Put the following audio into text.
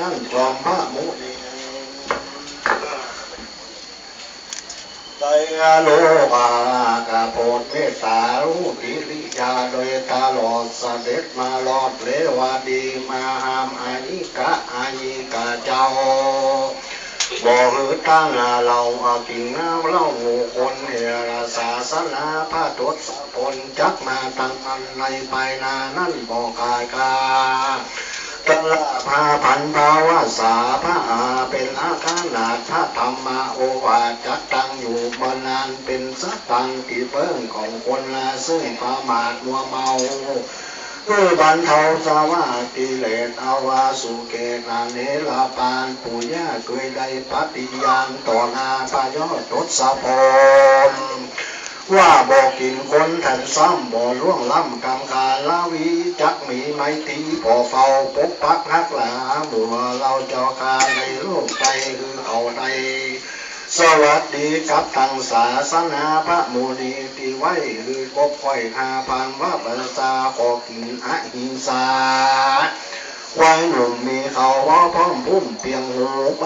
นั่นจอมพระมุนีไตรโลกากาโพธิเมตตารูปิริยาโดยตลอดสเสด็จมาลอดเลวดีมาหามอานิกะอานิกะเจ้าบอกหือตั้งเราอากิ่งน้ำเล่าหมู่คนเอราศาสนาพระทศพลจักมาตั้งอันในไปนานั่นบอกกายกา พาพันภาวาสาพระอาเป็นอาคานาพระธรรมาโอวาจัตั้งอยู่มานานเป็นสัตังที่เพิ่งของคนละซึ่งประมาทมัวเมาคือบรรเทาสาวากิเลสอาวาสุเกนาเนลาปานปู่ย่าเคยได้ปฏิญาณต่อนาพยอดทศพล ว่าบอกกินคนแทนซ้ำบ่ล่วงล้ำกำคาลาวีจักมีไมตีพอเฝ้าปกปักรักษาหมัวเราเจอคาในโลกใจคือเอาใดสวัสดีครับทางศาสนาพระมูนีที่ไว้คือกบไข่หาพันว่าประชาขอกินอหิงสาไว้หนุ่มมีเขาว่าพร้อมพุ่มเพียงหูไป